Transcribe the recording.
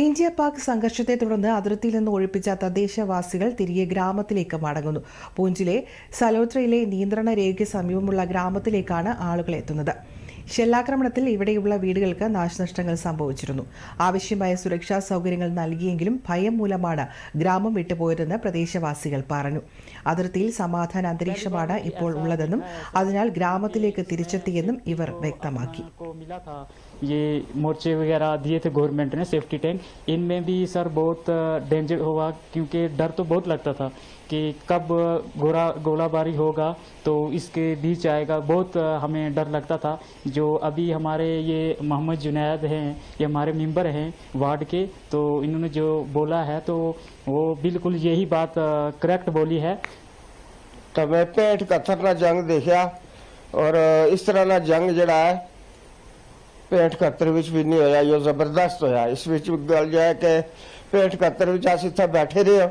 India Pak സംഘർഷത്തെ തുടർന്ന് അതിർത്തിയിൽ നിന്ന് ഒഴിപ്പിച്ച തദ്ദേശവാസികൾ തിരികെ ഗ്രാമത്തിലേക്ക് മടങ്ങുന്നു. പൂഞ്ചിലെ സലോത്രയിലെ നിയന്ത്രണ രേഖയ്ക്ക് സമീപമുള്ള ഗ്രാമത്തിലേക്കാണ് ആളുകൾ എത്തുന്നത്. ഷെല്ലാക്രമണത്തിൽ ഇവിടെയുള്ള വീടുകൾക്ക് നാശനഷ്ടങ്ങൾ സംഭവിച്ചിരുന്നു ആവശ്യമായ സുരക്ഷാ സൗകര്യങ്ങൾ നൽകിയെങ്കിലും ഭയം മൂലമാണ് ഗ്രാമം വിട്ടുപോയതെന്ന് പ്രദേശവാസികൾ പറഞ്ഞു അതിർത്തിയിൽ സമാധാന അന്തരീക്ഷമാണ് ഇപ്പോൾ ഉള്ളതെന്നും അതിനാൽ ഗ്രാമത്തിലേക്ക് തിരിച്ചെത്തിയെന്നും ഇവർ വ്യക്തമാക്കി को मिला था ये मोर्चे वगैरह दिए थे गवर्नमेंट ने सेफ्टी टैंक इनमें भी सर बहुत डेंजर होगा क्योंकि डर तो बहुत लगता था कि कब गोला गोलाबारी होगा तो इसके बीच आएगा बहुत अ, हमें डर लगता था जो अभी हमारे ये मोहम्मद जुनैद हैं, ये हमारे मेंबर हैं वार्ड के तो इन्होंने जो बोला है तो वो बिल्कुल यही बात करेक्ट बोली है। तो मैं पेट कथर ना जंग देखा और इस तरह ना जंग जड़ा है, पेट कतर भी नहीं होया जो ज़बरदस्त होया। इस गल जो है कि पेट कतर अस इतना बैठे रहे